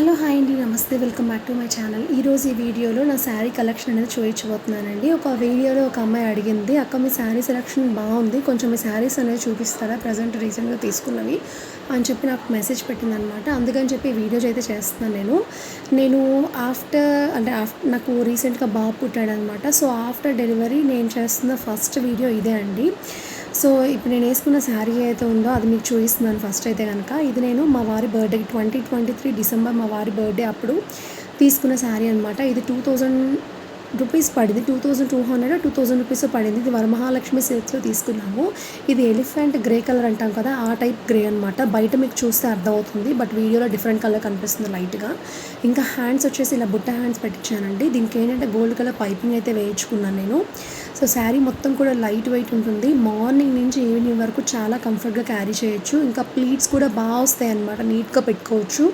Hello hi అండి నమస్తే welcome back to my channel. ఈరోజు ఈ వీడియోలో నా శారీ కలెక్షన్ అనేది చూపించబోతున్నానండి. ఒక వీడియోలో ఒక అమ్మాయి అడిగింది అక్క మీ శారీ సెలెక్షన్ బాగుంది కొంచెం మీ శారీస్ అనేది చూపిస్తారా? ప్రజెంట్ రీసెంట్గా తీసుకున్నవి. అని చెప్పి నాకు మెసేజ్ పెట్టిందనమాట. అందుకని చెప్పి వీడియోస్ అయితే చేస్తున్నాను నేను. నేను ఆఫ్టర్ అంటే ఆఫ్టర్ నాకు రీసెంట్గా బాబు పుట్టాడనమాట. సో ఆఫ్టర్ డెలివరీ నేను చేస్తున్న ఫస్ట్ వీడియో ఇదే అండి. సో ఇప్పుడు నేను వేసుకున్న శారీ అయితే ఉందో అది మీకు చూపిస్తున్నాను ఫస్ట్ అయితే కనుక. ఇది నేను మా వారి birthday twenty twenty three December మా వారి బర్త్డే అప్పుడు తీసుకున్న శారీ అనమాట ఇది టూ థౌజండ్ రూపీస్ పడింది. Two thousand two hundred two thousand rupees పడింది. ఇది వరమహాలక్ష్మి సిల్క్స్లో తీసుకున్నాము. ఇది ఎలిఫెంట్ గ్రే కలర్ అంటాం కదా ఆ టైప్ గ్రే అనమాట బయట మీకు చూస్తే అర్థమవుతుంది బట్ వీడియోలో డిఫరెంట్ కలర్ కనిపిస్తుంది లైట్గా ఇంకా హ్యాండ్స్ వచ్చేసి ఇలా బుట్ట హ్యాండ్స్ పెట్టించానండి. దీనికి ఏంటంటే గోల్డ్ కలర్ పైపింగ్ అయితే వేయించుకున్నాను నేను. సో శారీ మొత్తం కూడా లైట్ వెయిట్ ఉంటుంది. మార్నింగ్ నుంచి ఈవినింగ్ వరకు చాలా కంఫర్ట్గా క్యారీ చేయొచ్చు. ఇంకా ప్లీట్స్ కూడా బాగా వస్తాయి అనమాట నీట్గా పెట్టుకోవచ్చు.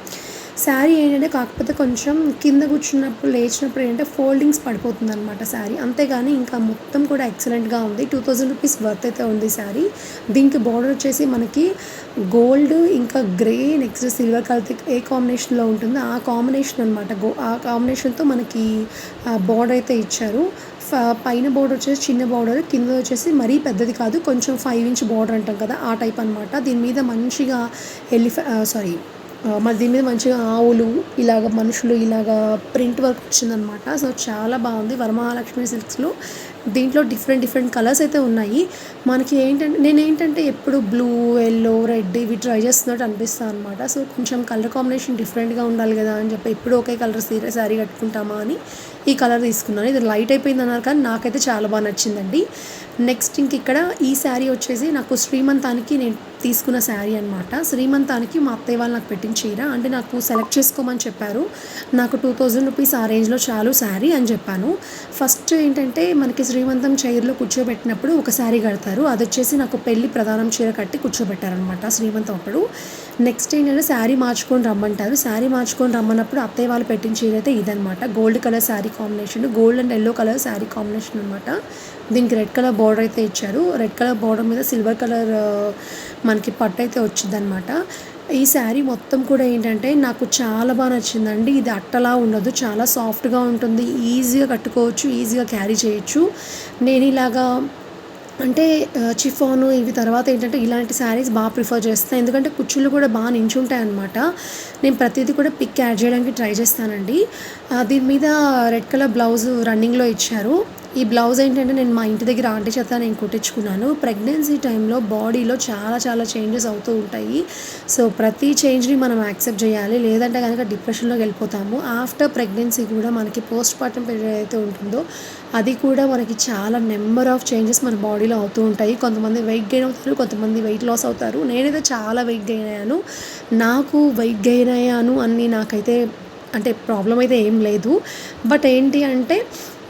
శారీ ఏంటంటే కాకపోతే కొంచెం కింద కూర్చున్నప్పుడు లేచినప్పుడు ఏంటంటే ఫోల్డింగ్స్ పడిపోతుంది అనమాట శారీ. అంతేగాని ఇంకా మొత్తం కూడా ఎక్సలెంట్గా ఉంది. టూ థౌజండ్ రూపీస్ వర్త్ అయితే ఉంది శారీ. దీనికి బార్డర్ వచ్చేసి మనకి గోల్డ్ ఇంకా గ్రే నెక్స్ట్ సిల్వర్ కలర్ ఏ కాంబినేషన్లో ఉంటుందో ఆ కాంబినేషన్ అనమాట గో ఆ కాంబినేషన్తో మనకి బార్డర్ అయితే ఇచ్చారు. Uh, పైన బోర్డర్ వచ్చేసి చిన్న బోర్డర్ కింద వచ్చేసి మరీ పెద్దది కాదు కొంచెం ఫైవ్ ఇంచ్ బోర్డర్ అంటాం కదా ఆ టైప్ అనమాట దీని మీద మంచిగా ఎలిఫె సారీ uh, uh, మరి దీని మీద మంచిగా ఆవులు ఇలాగ మనుషులు ఇలాగ ప్రింట్ వర్క్ వచ్చిందనమాట సో చాలా బాగుంది. వరమహాలక్ష్మి సిల్క్స్లో దీంట్లో డిఫరెంట్ డిఫరెంట్ కలర్స్ అయితే ఉన్నాయి. మనకి ఏంటంటే నేను ఏంటంటే ఎప్పుడు బ్లూ ఎల్లో రెడ్ ఇవి ట్రై చేస్తున్నట్టు అనిపిస్తాను అనమాట సో కొంచెం కలర్ కాంబినేషన్ డిఫరెంట్గా ఉండాలి కదా అని చెప్పి ఎప్పుడు ఒకే కలర్ సీరే శారీ కట్టుకుంటామా అని ఈ కలర్ తీసుకున్నాను. ఇది లైట్ అయిపోయింది అన్నారు కానీ నాకైతే చాలా బాగా నచ్చిందండి. నెక్స్ట్ ఇంక ఇక్కడ ఈ శారీ వచ్చేసి నాకు శ్రీమంతానికి నేను తీసుకున్న శారీ అనమాట శ్రీమంతానికి మా అత్తయ్య వాళ్ళు నాకు పెట్టిన చీర. అంటే నాకు సెలెక్ట్ చేసుకోమని చెప్పారు. నాకు టూ థౌజండ్ రూపీస్ ఆ రేంజ్లో చాలు శారీ అని చెప్పాను. ఫస్ట్ ఏంటంటే మనకి శ్రీమంతం చైర్లో కూర్చోబెట్టినప్పుడు ఒక శారీ కడతారు. అది వచ్చేసి నాకు పెళ్ళి ప్రధానం చీర కట్టి కూర్చోబెట్టారనమాట శ్రీమంతం అప్పుడు. నెక్స్ట్ ఏంటంటే శారీ మార్చుకొని రమ్మంటారు. శారీ మార్చుకొని రమ్మన్నప్పుడు అత్తయ్య వాళ్ళు పెట్టిన చీర అయితే ఇదనమాట gold colour sari combination gold and yellow colour sari combination అనమాట దీనికి రెడ్ కలర్ బార్డర్ అయితే ఇచ్చారు. రెడ్ కలర్ బార్డర్ మీద సిల్వర్ కలర్ మనకి పట్టు అయితే వచ్చిందనమాట ఈ శారీ మొత్తం కూడా ఏంటంటే నాకు చాలా బాగా నచ్చిందండి. ఇది అట్టలా ఉండదు. చాలా సాఫ్ట్గా ఉంటుంది. ఈజీగా కట్టుకోవచ్చు. ఈజీగా క్యారీ చేయొచ్చు. నేను ఇలాగా అంటే చిఫాను ఇవి తర్వాత ఏంటంటే ఇలాంటి శారీస్ బాగా ప్రిఫర్ చేస్తాను. ఎందుకంటే కుచ్చులు కూడా బాగా నించుంటాయి అనమాట నేను ప్రతిదీ కూడా పిక్ యాడ్ చేయడానికి ట్రై చేస్తానండి. దీని మీద రెడ్ కలర్ బ్లౌజ్ రన్నింగ్లో ఇచ్చారు. ఈ బ్లౌజ్ ఏంటంటే నేను మా ఇంటి దగ్గర ఆంటీ చేత నేను కుట్టించుకున్నాను. ప్రెగ్నెన్సీ టైంలో బాడీలో చాలా చాలా చేంజెస్ అవుతూ ఉంటాయి. సో ప్రతి చేంజ్ని మనం యాక్సెప్ట్ చేయాలి. లేదంటే కనుక డిప్రెషన్లోకి వెళ్ళిపోతాము. ఆఫ్టర్ ప్రెగ్నెన్సీ కూడా మనకి పోస్ట్ పార్టం పీరియడ్ అయితే ఉంటుందో అది కూడా మనకి చాలా నెంబర్ ఆఫ్ చేంజెస్ మన బాడీలో అవుతూ ఉంటాయి. కొంతమంది వెయిట్ గెయిన్ అవుతారు కొంతమంది వెయిట్ లాస్ అవుతారు. నేనైతే చాలా వెయిట్ గెయిన్ అయ్యాను. నాకు వెయిట్ గెయిన్ అయ్యాను అని నాకైతే అంటే ప్రాబ్లం అయితే ఏం లేదు. బట్ ఏంటి అంటే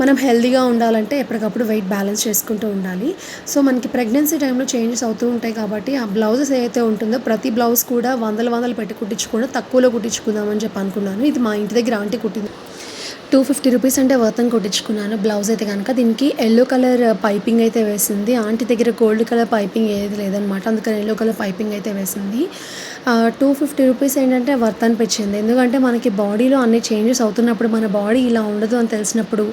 మనం హెల్దీగా ఉండాలంటే ఎప్పటికప్పుడు వెయిట్ బ్యాలెన్స్ చేసుకుంటూ ఉండాలి. సో మనకి ప్రెగ్నెన్సీ టైంలో చేంజెస్ అవుతూ ఉంటాయి కాబట్టి ఆ బ్లౌజెస్ ఏదైతే ఉంటుందో ప్రతి బ్లౌజ్ కూడా వందల వందలు పెట్టి కుట్టించుకుండా తక్కువలో కుట్టించుకుందామని చెప్పి అనుకున్నాను. ఇది మా ఇంటి దగ్గర ఆంటీ కుట్టింది. టూ ఫిఫ్టీ రూపీస్ అంటే వర్తన్ కొట్టించుకున్నాను బ్లౌజ్ అయితే కనుక. దీనికి ఎల్లో కలర్ పైపింగ్ అయితే వేసింది. ఆంటీ దగ్గర గోల్డ్ కలర్ పైపింగ్ ఏది లేదనమాట అందుకని ఎల్లో కలర్ పైపింగ్ అయితే వేసింది. టూ ఫిఫ్టీ రూపీస్ ఏంటంటే వర్త్ అనిపించింది. ఎందుకంటే మనకి బాడీలో అన్ని చేంజెస్ అవుతున్నప్పుడు మన బాడీ ఇలా ఉండదు అని తెలిసినప్పుడు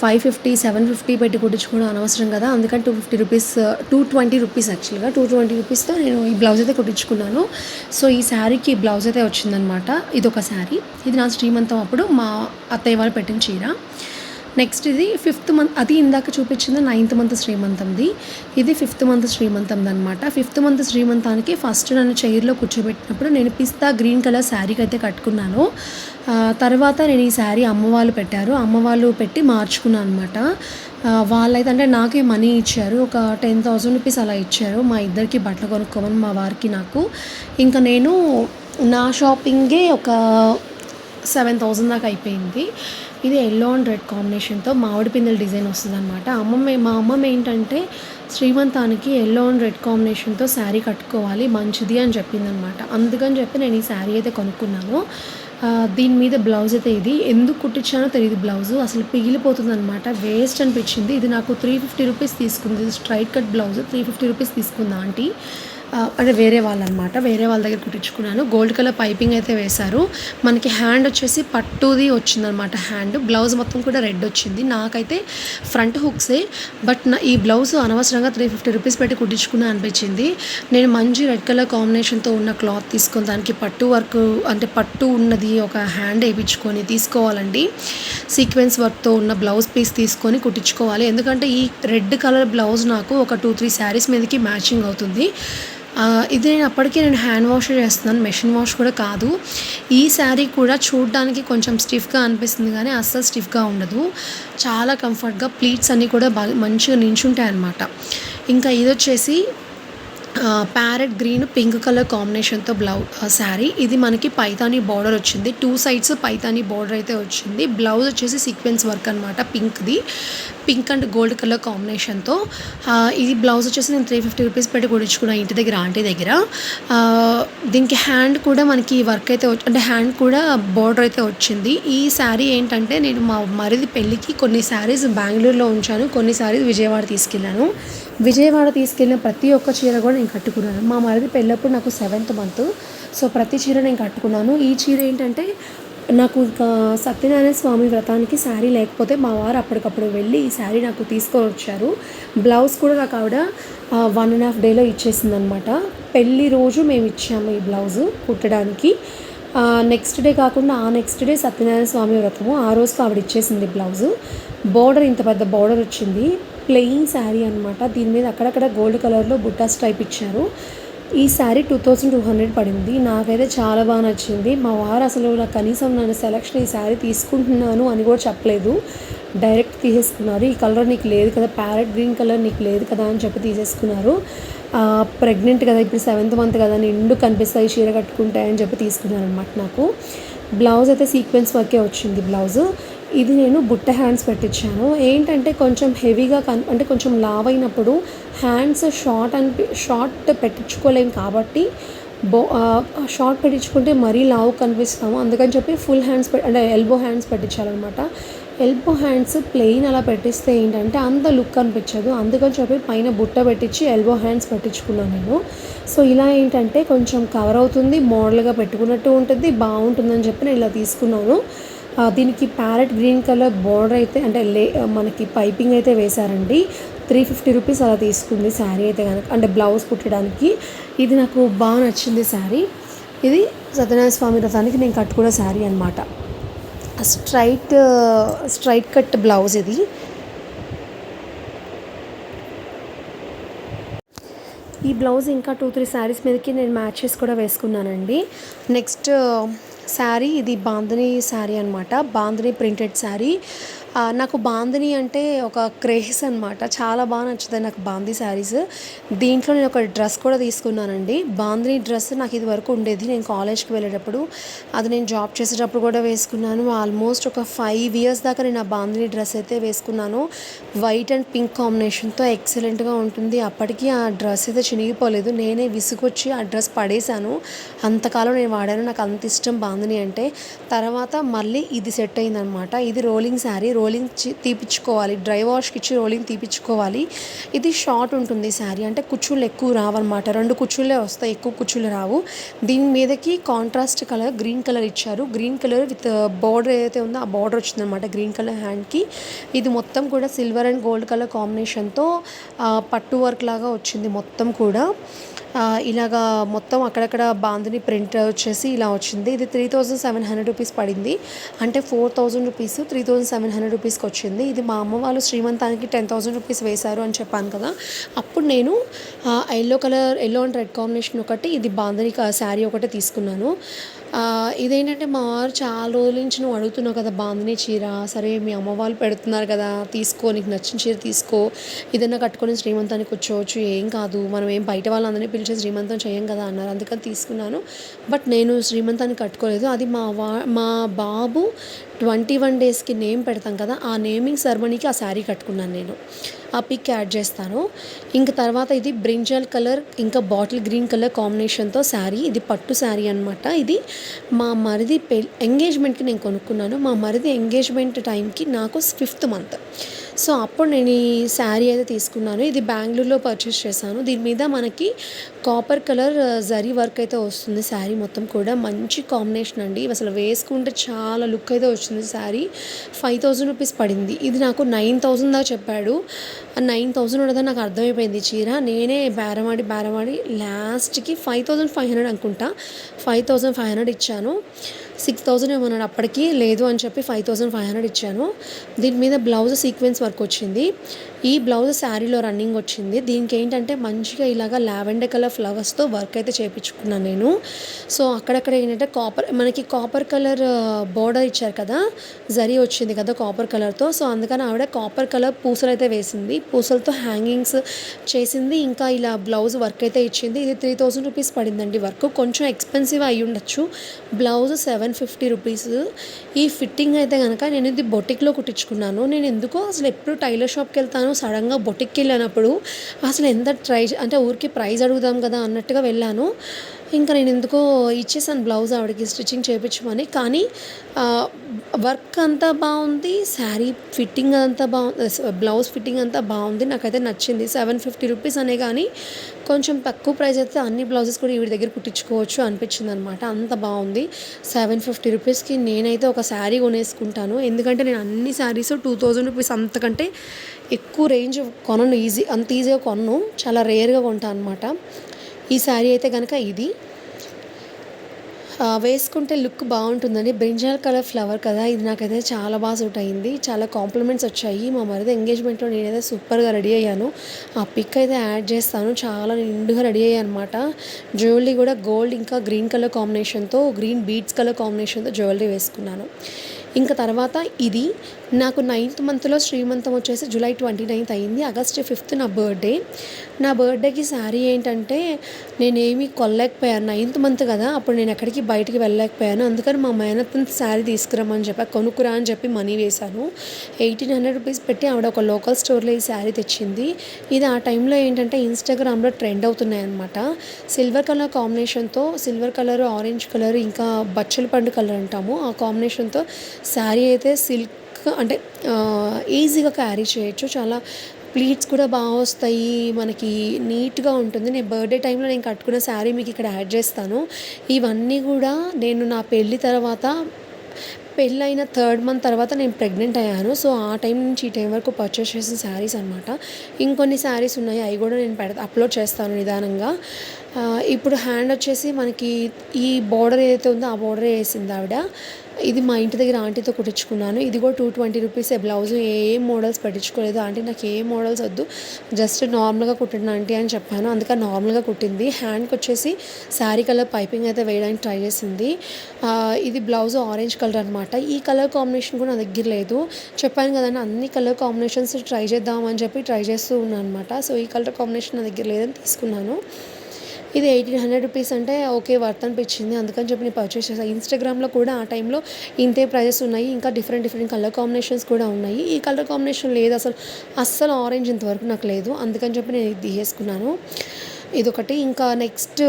ఫైవ్ ఫిఫ్టీ సెవెన్ ఫిఫ్టీ పెట్టి కుట్టించుకోవడం అనవసరం కదా. అందుకని two fifty rupees two twenty rupees యాక్చువల్గా టూ ట్వంటీ రూపీస్తో నేను ఈ బ్లౌజ్ అయితే కుట్టించుకున్నాను. సో ఈ శారీకి బ్లౌజ్ అయితే వచ్చిందనమాట ఇది ఒక శారీ. ఇది నా శ్రీమంతం అప్పుడు మా అత్తయ్య వాళ్ళు పెట్టిన చీర. నెక్స్ట్ ఇది ఫిఫ్త్ మంత్ అది ఇందాక చూపించింది నైన్త్ మంత్ శ్రీమంతంది. ఇది ఫిఫ్త్ మంత్ శ్రీమంతంది అనమాట ఫిఫ్త్ మంత్ శ్రీమంతానికి ఫస్ట్ నన్ను చైర్లో కూర్చోబెట్టినప్పుడు నేను పిస్తా గ్రీన్ కలర్ శారీకి అయితే కట్టుకున్నాను తర్వాత నేను ఈ శారీ అమ్మవాళ్ళు పెట్టారు. అమ్మ వాళ్ళు పెట్టి మార్చుకున్నాను అనమాట వాళ్ళైతే అంటే నాకే మనీ ఇచ్చారు. ఒక టెన్ థౌసండ్ రూపీస్ అలా ఇచ్చారు. మా ఇద్దరికి బట్టలు కొనుక్కోమని మా వారికి నాకు. ఇంకా నేను నా షాపింగే ఒక సెవెన్ థౌజండ్ దాకా అయిపోయింది. ఇది ఎల్లో అండ్ రెడ్ కాంబినేషన్తో మామిడి పిందెల డిజైన్ వస్తుంది అనమాట అమ్మమ్మ మా అమ్మమ్మ ఏంటంటే శ్రీమంతానికి ఎల్లో అండ్ రెడ్ కాంబినేషన్తో శారీ కట్టుకోవాలి మంచిది అని చెప్పిందనమాట అందుకని చెప్పి నేను ఈ శారీ అయితే కొనుక్కున్నాను. దీని మీద బ్లౌజ్ అయితే ఇది. ఎందుకు కుట్టించానో తెలియదు బ్లౌజ్ అసలు పిగిలిపోతుంది అనమాట వేస్ట్ అనిపించింది. ఇది నాకు త్రీ ఫిఫ్టీ రూపీస్ తీసుకుంది. Straight cut blouse three fifty rupees తీసుకుంది ఆంటీ అంటే వేరే వాళ్ళు అనమాట వేరే వాళ్ళ దగ్గర కుట్టించుకున్నాను. గోల్డ్ కలర్ పైపింగ్ అయితే వేశారు. మనకి హ్యాండ్ వచ్చేసి పట్టుది వచ్చిందనమాట హ్యాండ్. బ్లౌజ్ మొత్తం కూడా రెడ్ వచ్చింది. నాకైతే ఫ్రంట్ హుక్సే బట్ నా ఈ బ్లౌజ్ అనవసరంగా త్రీ ఫిఫ్టీ రూపీస్ పెట్టి కుట్టించుకున్నా అనిపించింది. నేను మంచి రెడ్ కలర్ కాంబినేషన్తో ఉన్న క్లాత్ తీసుకొని దానికి పట్టు వర్క్ అంటే పట్టు ఉన్నది ఒక హ్యాండ్ వేయించుకొని తీసుకోవాలండి. సీక్వెన్స్ వర్క్తో ఉన్న బ్లౌజ్ పీస్ తీసుకొని కుట్టించుకోవాలి. ఎందుకంటే ఈ రెడ్ కలర్ బ్లౌజ్ నాకు ఒక టూ త్రీ శారీస్ మీదకి మ్యాచింగ్ అవుతుంది. ఇది నేను అప్పటికే నేను హ్యాండ్ వాష్ చేస్తున్నాను. మెషిన్ వాష్ కూడా కాదు. ఈ శారీ కూడా చూడడానికి కొంచెం స్టిఫ్గా అనిపిస్తుంది కానీ అస్సలు స్టిఫ్గా ఉండదు. చాలా కంఫర్ట్గా ప్లీట్స్ అన్నీ కూడా బాగా మంచిగా నించుంటాయి అన్నమాట ఇంకా ఇది వచ్చేసి ప్యారెట్ గ్రీన్ పింక్ కలర్ కాంబినేషన్తో బ్లౌజ్ శారీ ఇది మనకి పైతానీ బార్డర్ వచ్చింది. టూ సైడ్స్ పైతానీ బార్డర్ అయితే వచ్చింది. బ్లౌజ్ వచ్చేసి సీక్వెన్స్ వర్క్ అనమాట పింక్ది పింక్ అండ్ గోల్డ్ కలర్ కాంబినేషన్తో ఇది బ్లౌజ్ వచ్చేసి నేను త్రీ ఫిఫ్టీ రూపీస్ పెట్టి కుట్టించుకున్నా ఇంటి దగ్గర ఆంటీ దగ్గర. దీనికి హ్యాండ్ కూడా మనకి వర్క్ అయితే అంటే హ్యాండ్ కూడా బార్డర్ అయితే వచ్చింది. ఈ శారీ ఏంటంటే నేను మా మరిది పెళ్ళికి కొన్ని శారీస్ బెంగళూరులో ఉంచాను. కొన్ని శారీస్ విజయవాడ తీసుకెళ్ళాను. విజయవాడ తీసుకెళ్ళిన ప్రతి ఒక్క చీర కూడా నేను కట్టుకున్నాను. మా మరిది పెళ్ళప్పుడు నాకు సెవెంత్ మంత్ సో ప్రతి చీర నేను కట్టుకున్నాను. ఈ చీర ఏంటంటే నాకు ఇంకా సత్యనారాయణ స్వామి వ్రతానికి శారీ లేకపోతే మా వారు అప్పటికప్పుడు వెళ్ళి ఈ శారీ నాకు తీసుకొని వచ్చారు. బ్లౌజ్ కూడా నాకు ఆవిడ వన్ అండ్ హాఫ్ డేలో ఇచ్చేసింది అనమాట పెళ్ళి రోజు మేము ఇచ్చాము ఈ బ్లౌజు కుట్టడానికి. నెక్స్ట్ డే కాకుండా ఆ నెక్స్ట్ డే సత్యనారాయణ స్వామి వ్రతము ఆ రోజుకి ఆవిడ ఇచ్చేసింది బ్లౌజు. బోర్డర్ ఇంత పెద్ద బోర్డర్ వచ్చింది. ప్లెయిన్ శారీ అనమాట దీని మీద అక్కడక్కడ గోల్డ్ కలర్లో బుట్టాస్ టైప్ ఇచ్చారు. ఈ sari two thousand two hundred పడింది. నాకైతే చాలా బాగా నచ్చింది. మా వారు అసలు నాకు కనీసం నన్ను సెలక్షన్ ఈ శారీ తీసుకుంటున్నాను అని కూడా చెప్పలేదు. డైరెక్ట్ తీసేసుకున్నారు. ఈ కలర్ నీకు లేదు కదా ప్యారెట్ గ్రీన్ కలర్ నీకు లేదు కదా అని చెప్పి తీసేసుకున్నారు. ప్రెగ్నెంట్ కదా ఇప్పుడు సెవెంత్ మంత్ కదా నిండు కనిపిస్తాయి చీర కట్టుకుంటాయి అని చెప్పి తీసుకున్నారు అనమాట నాకు. బ్లౌజ్ అయితే సీక్వెన్స్ వర్కే వచ్చింది బ్లౌజ్. ఇది నేను బుట్ట హ్యాండ్స్ పెట్టించాను ఏంటంటే కొంచెం హెవీగా కన్ అంటే కొంచెం లావ్ అయినప్పుడు హ్యాండ్స్ షార్ట్ అనిపి షార్ట్ పెట్టించుకోలేం కాబట్టి బో షార్ట్ పెట్టించుకుంటే మరీ లావు కనిపిస్తాము. అందుకని చెప్పి ఫుల్ హ్యాండ్స్ అంటే ఎల్బో హ్యాండ్స్ పెట్టించాలన్నమాట ఎల్బో హ్యాండ్స్ ప్లెయిన్ అలా పెట్టిస్తే ఏంటంటే అంత లుక్ అనిపించదు. అందుకని చెప్పి పైన బుట్ట పెట్టించి ఎల్బో హ్యాండ్స్ పెట్టించుకున్నాను నేను. సో ఇలా ఏంటంటే కొంచెం కవర్ అవుతుంది మోడల్గా పెట్టుకున్నట్టు ఉంటుంది బాగుంటుందని చెప్పి నేను ఇలా తీసుకున్నాను. దీనికి ప్యారెట్ గ్రీన్ కలర్ బోర్డర్ అయితే అంటే లే మనకి పైపింగ్ అయితే వేశారండి. త్రీ ఫిఫ్టీ రూపీస్ అలా తీసుకుంది శారీ అయితే కనుక అంటే బ్లౌజ్ కుట్టడానికి. ఇది నాకు బాగా నచ్చింది శారీ. ఇది సత్యనారాయణ స్వామి రథానికి నేను కట్టుకున్న శారీ అనమాట స్ట్రైట్ స్ట్రైట్ కట్ బ్లౌజ్ ఇది. ఈ బ్లౌజ్ ఇంకా టూ త్రీ శారీస్ మీదకి నేను మ్యాచెస్ కూడా వేసుకున్నానండి. నెక్స్ట్ శారీ ఇది బాందని శారీ అనమాట బాందని ప్రింటెడ్ శారీ. నాకు బాందిని అంటే ఒక క్రేజ్ అనమాట చాలా బాగా నచ్చుతుంది నాకు బాందీ శారీస్. దీంట్లో నేను ఒక డ్రెస్ కూడా తీసుకున్నానండి. బాందిని డ్రెస్ నాకు ఇది వరకు ఉండేది. నేను కాలేజ్కి వెళ్ళేటప్పుడు అది నేను జాబ్ చేసేటప్పుడు కూడా వేసుకున్నాను. ఆల్మోస్ట్ ఒక ఫైవ్ ఇయర్స్ దాకా నేను ఆ బాందిని డ్రెస్ అయితే వేసుకున్నాను. వైట్ అండ్ పింక్ కాంబినేషన్తో ఎక్సలెంట్గా ఉంటుంది. అప్పటికీ ఆ డ్రెస్ అయితే చినిగిపోలేదు. నేనే విసుగొచ్చి ఆ డ్రెస్ పడేశాను. అంతకాలం నేను వాడాను. నాకు అంత ఇష్టం బాందిని అంటే. తర్వాత మళ్ళీ ఇది సెట్ అయిందనమాట ఇది రోలింగ్ శారీ. రోలింగ్ తీపించుకోవాలి తీపిచ్చుకోవాలి. డ్రై వాష్కి ఇచ్చి రోలింగ్ తీపిచ్చుకోవాలి. ఇది షార్ట్ ఉంటుంది శారీ అంటే కుచ్చుళ్ళు ఎక్కువ రావన్నమాట. రెండు కుచ్చుళ్ళే వస్తాయి. ఎక్కువ కుచ్చులు రావు. దీని మీదకి కాంట్రాస్ట్ కలర్ గ్రీన్ కలర్ ఇచ్చారు. గ్రీన్ కలర్ విత్ బార్డర్ ఏదైతే ఉందో ఆ బార్డర్ వచ్చిందనమాట గ్రీన్ కలర్ హ్యాండ్కి ఇది మొత్తం కూడా సిల్వర్ అండ్ గోల్డ్ కలర్ కాంబినేషన్తో పట్టు వర్క్ లాగా వచ్చింది మొత్తం కూడా. ఇలాగా మొత్తం అక్కడక్కడ బాందిని ప్రింట్ వచ్చేసి ఇలా వచ్చింది. ఇది three thousand seven hundred rupees పడింది. అంటే four thousand rupees three thousand seven hundred రూపీస్కి వచ్చింది. ఇది మా అమ్మ వాళ్ళు శ్రీమంతానికి టెన్ థౌజండ్ రూపీస్ వేశారు అని చెప్పాను కదా. అప్పుడు నేను yellow colour yellow and red combination ఒకటి ఇది బాందని శారీ ఒకటి తీసుకున్నాను. ఇదేంటంటే మా వారు చాలా రోజుల నుంచి నువ్వు అడుగుతున్నావు కదా బాందిని చీర. సరే మీ అమ్మ వాళ్ళు పెడుతున్నారు కదా తీసుకో నీకు నచ్చిన చీర తీసుకో. ఏదైనా కట్టుకొని శ్రీమంతానికి వచ్చేవచ్చు ఏం కాదు. మనం ఏం బయట వాళ్ళందరినీ పిలిచి శ్రీమంతం చేయం కదా అన్నారు. అందుకని తీసుకున్నాను. బట్ నేను శ్రీమంతాన్ని కట్టుకోలేదు. అది మా వా మా బాబు ట్వంటీ వన్ డేస్కి నేమ్ పెడతాం కదా ఆ నేమింగ్ సెరమనీకి ఆ శారీ కట్టుకున్నాను నేను. ఆ పిక్ యాడ్ చేస్తాను. ఇంక తర్వాత ఇది బ్రింజల్ కలర్ ఇంకా బాటిల్ గ్రీన్ కలర్ కాంబినేషన్తో శారీ. ఇది పట్టు శారీ అనమాట ఇది మా మరిది పె ఎంగేజ్మెంట్కి నేను కొనుక్కున్నాను. మా మరిది ఎంగేజ్మెంట్ టైంకి నాకు ఫిఫ్త్ మంత్. సో అప్పుడు నేను ఈ శారీ అయితే తీసుకున్నాను. ఇది బెంగళూరులో పర్చేస్ చేశాను. దీని మీద మనకి కాపర్ కలర్ జరీ వర్క్ అయితే వస్తుంది శారీ మొత్తం కూడా. మంచి కాంబినేషన్ అండి. అసలు వేసుకుంటే చాలా లుక్ అయితే వచ్చింది శారీ. ఫైవ్ థౌజండ్ రూపీస్ పడింది. ఇది నాకు నైన్ థౌజండ్ దా చెప్పాడు. నైన్ థౌజండ్ ఉండదని నాకు అర్థమైపోయింది చీర. నేనే బేరమాడి బేరమాడి లాస్ట్కి ఫైవ్ థౌజండ్ ఫైవ్ హండ్రెడ్ అనుకుంటా. ఫైవ్ థౌజండ్ ఫైవ్ హండ్రెడ్ ఇచ్చాను. సిక్స్ థౌజండ్ ఏమన్నాడు అప్పటికి? లేదు అని చెప్పి ఫైవ్ థౌజండ్ ఫైవ్ హండ్రెడ్ ఇచ్చాను. దీని మీద బ్లౌజ్ సీక్వెన్స్ వర్క్ వచ్చింది. ఈ బ్లౌజ్ శారీలో రన్నింగ్ వచ్చింది. దీనికి ఏంటంటే మంచిగా ఇలాగ లావెండర్ కలర్ ఫ్లవర్స్తో వర్క్ అయితే చేయించుకున్నాను నేను. సో అక్కడక్కడ ఏంటంటే కాపర్ మనకి కాపర్ కలర్ బోర్డర్ ఇచ్చారు కదా జరీ వచ్చింది కదా కాపర్ కలర్తో సో అందుకని ఆవిడ కాపర్ కలర్ పూసలు అయితే వేసింది. పూసలతో హ్యాంగింగ్స్ చేసింది. ఇంకా ఇలా బ్లౌజ్ వర్క్ అయితే ఇచ్చింది. ఇది త్రీ థౌజండ్ రూపీస్ పడిందండి వర్క్ కొంచెం ఎక్స్పెన్సివ్ అయి ఉండొచ్చు. బ్లౌజ్ సెవెన్ ఫిఫ్టీ రూపీస్ ఈ ఫిట్టింగ్ అయితే కనుక నేను ఇది బొటిక్లో కుట్టించుకున్నాను. నేను ఎందుకో అసలు ఎప్పుడు టైలర్ షాప్కి వెళ్తాను సడన్గా బొటిక్కి వెళ్ళినప్పుడు అసలు ఎంత ట్రై అంటే ఊరికి ప్రైజ్ అడుగుదాం కదా అన్నట్టుగా వెళ్ళాను. ఇంకా నేను ఎందుకో ఇచ్చేసాను బ్లౌజ్ ఆవిడకి స్టిచ్చింగ్ చేయించమని కానీ వర్క్ అంతా బాగుంది శారీ ఫిట్టింగ్ అంతా బాగుంది బ్లౌజ్ ఫిట్టింగ్ అంతా బాగుంది నాకైతే నచ్చింది. సెవెన్ ఫిఫ్టీ రూపీస్ అనే కానీ కొంచెం తక్కువ ప్రైస్ అయితే అన్ని బ్లౌజెస్ కూడా వీడి దగ్గర కుట్టించుకోవచ్చు అనిపించింది అనమాట అంత బాగుంది. సెవెన్ ఫిఫ్టీ రూపీస్కి నేనైతే ఒక శారీ కొనేసుకుంటాను. ఎందుకంటే నేను అన్ని శారీస్ టూ థౌజండ్ రూపీస్ అంతకంటే ఎక్కువ రేంజ్ కొనను. ఈజీ అంత ఈజీగా కొనను. చాలా రేర్గా కొంటాను అనమాట ఈ శారీ అయితే కనుక ఇది. వేసుకుంటే లుక్ బాగుంటుందని బ్రింజాల్ కలర్ ఫ్లవర్ కదా ఇది నాకైతే చాలా బాగా సూట్ అయింది. చాలా కాంప్లిమెంట్స్ వచ్చాయి. మా మరిది ఎంగేజ్మెంట్లో నేనైతే సూపర్గా రెడీ అయ్యాను. ఆ పిక్ అయితే యాడ్ చేస్తాను. చాలా నిండుగా రెడీ అయ్యాను అనమాట జ్యువెలరీ కూడా గోల్డ్ ఇంకా గ్రీన్ కలర్ కాంబినేషన్తో గ్రీన్ బీడ్స్ కలర్ కాంబినేషన్తో జ్యువెలరీ వేసుకున్నాను. ఇంకా తర్వాత ఇది నాకు నైన్త్ మంత్లో శ్రీమంతం వచ్చేసి జూలై ట్వంటీ నైన్త్ అయింది ఆగస్ట్ ఫిఫ్త్ నా బర్త్డే నా బర్త్డేకి శారీ ఏంటంటే నేనేమి కొనలేకపోయాను. నైన్త్ మంత్ కదా అప్పుడు నేను ఎక్కడికి బయటికి వెళ్ళలేకపోయాను. అందుకని మా మేనత్తని శారీ తీసుకురమ్మని చెప్పి కొనుక్కురా అని చెప్పి మనీ వేశాను. ఎయిటీన్ హండ్రెడ్ రూపీస్ పెట్టి ఆవిడ ఒక లోకల్ స్టోర్లో ఈ శారీ తెచ్చింది. ఇది ఆ టైంలో ఏంటంటే ఇన్స్టాగ్రామ్లో ట్రెండ్ అవుతున్నాయి అనమాట సిల్వర్ కలర్ కాంబినేషన్తో సిల్వర్ కలర్ ఆరెంజ్ కలర్ ఇంకా బచ్చల పండు కలర్ అంటాము. ఆ కాంబినేషన్తో శారీ అయితే సిల్క్ అంటే ఈజీగా క్యారీ చేయొచ్చు. చాలా ప్లీట్స్ కూడా బాగా వస్తాయి. మనకి నీట్గా ఉంటుంది. నేను బర్త్డే టైంలో నేను కట్టుకున్న శారీ మీకు ఇక్కడ యాడ్ చేస్తాను. ఇవన్నీ కూడా నేను నా పెళ్ళి తర్వాత పెళ్ళైన థర్డ్ మంత్ తర్వాత నేను ప్రెగ్నెంట్ అయ్యాను. సో ఆ టైం నుంచి ఈ టైం వరకు పర్చేస్ చేసిన శారీస్ అనమాట ఇంకొన్ని శారీస్ ఉన్నాయి. అవి కూడా నేను పెడతా అప్లోడ్ చేస్తాను నిదానంగా. ఇప్పుడు హ్యాండ్ వచ్చేసి మనకి ఈ బార్డర్ ఏదైతే ఉందో ఆ బార్డర్ వేసింది ఆవిడ? ఇది మా ఇంటి దగ్గర ఆంటీతో కుట్టించుకున్నాను. ఇది కూడా టూ ట్వంటీ రూపీసే. బ్లౌజ్ ఏ మోడల్స్ పట్టించుకోలేదు. ఆంటీ నాకు ఏ మోడల్స్ వద్దు. జస్ట్ నార్మల్గా కుట్టిన ఆంటీ అని చెప్పాను. అందుకని నార్మల్గా కుట్టింది. హ్యాండ్కి వచ్చేసి శారీ కలర్ పైపింగ్ అయితే వేయడానికి ట్రై చేసింది. ఇది బ్లౌజ్ ఆరెంజ్ కలర్ అనమాట ఈ కలర్ కాంబినేషన్ కూడా నా దగ్గర లేదు. చెప్పాను కదండి అన్ని కలర్ కాంబినేషన్స్ ట్రై చేద్దామని చెప్పి ట్రై చేస్తూ ఉన్నాను అనమాట సో ఈ కలర్ కాంబినేషన్ నా దగ్గర లేదని తీసుకున్నాను. ఇది ఎయిటీన్ హండ్రెడ్ రూపీస్ అంటే ఓకే వర్త్ అనిపించింది. అందుకని చెప్పి నేను పర్చేస్ చేశాను ఇన్స్టాగ్రామ్లో కూడా ఆ టైంలో ఇంతే ప్రైజెస్ ఉన్నాయి. ఇంకా డిఫరెంట్ డిఫరెంట్ కలర్ కాంబినేషన్స్ కూడా ఉన్నాయి. ఈ కలర్ కాంబినేషన్ లేదు అసలు. అస్సలు ఆరెంజ్ ఇంతవరకు నాకు లేదు. అందుకని చెప్పి నేను ఇది తీసేసుకున్నాను ఇదొకటి. ఇంకా నెక్స్ట్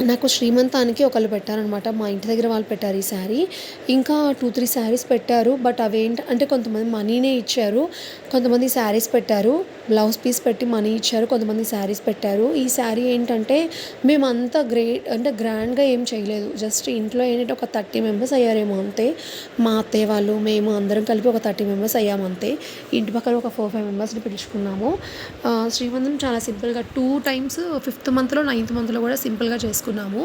నాకు శ్రీమంతానికి ఒకళ్ళు పెట్టారనమాట మా ఇంటి దగ్గర వాళ్ళు పెట్టారు ఈ శారీ. ఇంకా టూ త్రీ శారీస్ పెట్టారు. బట్ అవేంటి అంటే కొంతమంది మనీనే ఇచ్చారు. కొంతమంది శారీస్ పెట్టారు. బ్లౌజ్ పీస్ పెట్టి మనీ ఇచ్చారు. కొంతమంది శారీస్ పెట్టారు. ఈ శారీ ఏంటంటే మేమంతా గ్రేట్ అంటే గ్రాండ్గా ఏం చేయలేదు. జస్ట్ ఇంట్లో ఏంటంటే ఒక థర్టీ మెంబర్స్ అయ్యారేమో అంతే. మా అత్తయ్య వాళ్ళు మేము అందరం కలిపి ఒక థర్టీ మెంబర్స్ అయ్యాము అంతే. ఇంటి పక్కన ఒక ఫోర్ ఫైవ్ మెంబర్స్ని పిలుచుకున్నాము. శ్రీమంతం చాలా సింపుల్గా టూ టైమ్స్ ఫిఫ్త్ మంత్లో నైన్త్ మంత్లో కూడా సింపుల్గా చేసుకున్నాము తీసుకున్నాము.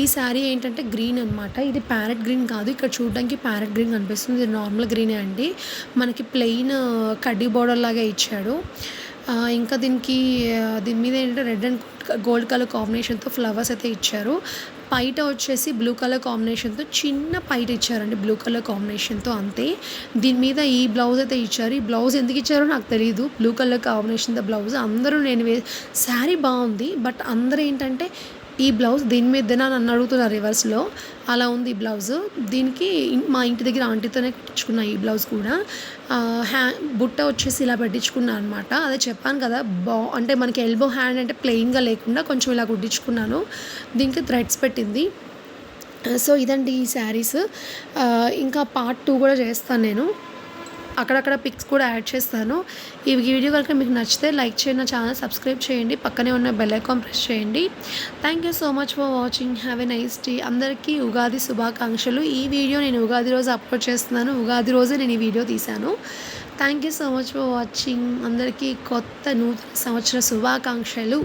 ఈ శారీ ఏంటంటే గ్రీన్ అనమాట ఇది ప్యారెట్ గ్రీన్ కాదు. ఇక్కడ చూడడానికి ప్యారెట్ గ్రీన్ కనిపిస్తుంది. ఇది నార్మల్ గ్రీనే అండి. మనకి ప్లెయిన్ కడ్డీ బోర్డర్ లాగా ఇచ్చాడు. ఇంకా దీనికి దీని మీద ఏంటంటే రెడ్ అండ్ గోల్డ్ కలర్ కాంబినేషన్తో ఫ్లవర్స్ అయితే ఇచ్చారు. పైట వచ్చేసి బ్లూ కలర్ కాంబినేషన్తో చిన్న పైట ఇచ్చారండి బ్లూ కలర్ కాంబినేషన్తో అంతే. దీని మీద ఈ బ్లౌజ్ అయితే ఇచ్చారు. ఈ బ్లౌజ్ ఎందుకు ఇచ్చారో నాకు తెలియదు బ్లూ కలర్ కాంబినేషన్తో బ్లౌజ్. అందరూ నేను వే శారీ బాగుంది. బట్ అందరూ ఏంటంటే ఈ బ్లౌజ్ దీని మీదనా నన్ను అడుగుతున్నారు రివర్స్లో. అలా ఉంది ఈ బ్లౌజ్. దీనికి మా ఇంటి దగ్గర ఆంటీతోనే కుట్టించుకున్నా ఈ బ్లౌజ్ కూడా. హ్యా బుట్ట వచ్చేసి ఇలా పెట్టించుకున్నాను అనమాట అదే చెప్పాను కదా బా అంటే మనకి ఎల్బో హ్యాండ్ అంటే ప్లెయిన్గా లేకుండా కొంచెం ఇలా కుట్టించుకున్నాను. దీనికి థ్రెడ్స్ పెట్టింది. సో ఇదండి ఈ శారీస్. ఇంకా పార్ట్ టూ కూడా చేస్తాను నేను. అక్కడక్కడ పిక్స్ కూడా యాడ్ చేస్తాను. ఈ వీడియో కనుక మీకు నచ్చితే లైక్ చేయండి ఛానల్ సబ్స్క్రైబ్ చేయండి పక్కనే ఉన్న బెల్ ఐకాన్ ప్రెస్ చేయండి. Thank you so much for watching have a nice day అందరికీ ఉగాది శుభాకాంక్షలు. ఈ వీడియో నేను ఉగాది రోజు అప్లోడ్ చేస్తున్నాను. ఉగాది రోజే నేను ఈ వీడియో తీశాను. Thank you so much for watching అందరికీ కొత్త నూతన సంవత్సర శుభాకాంక్షలు.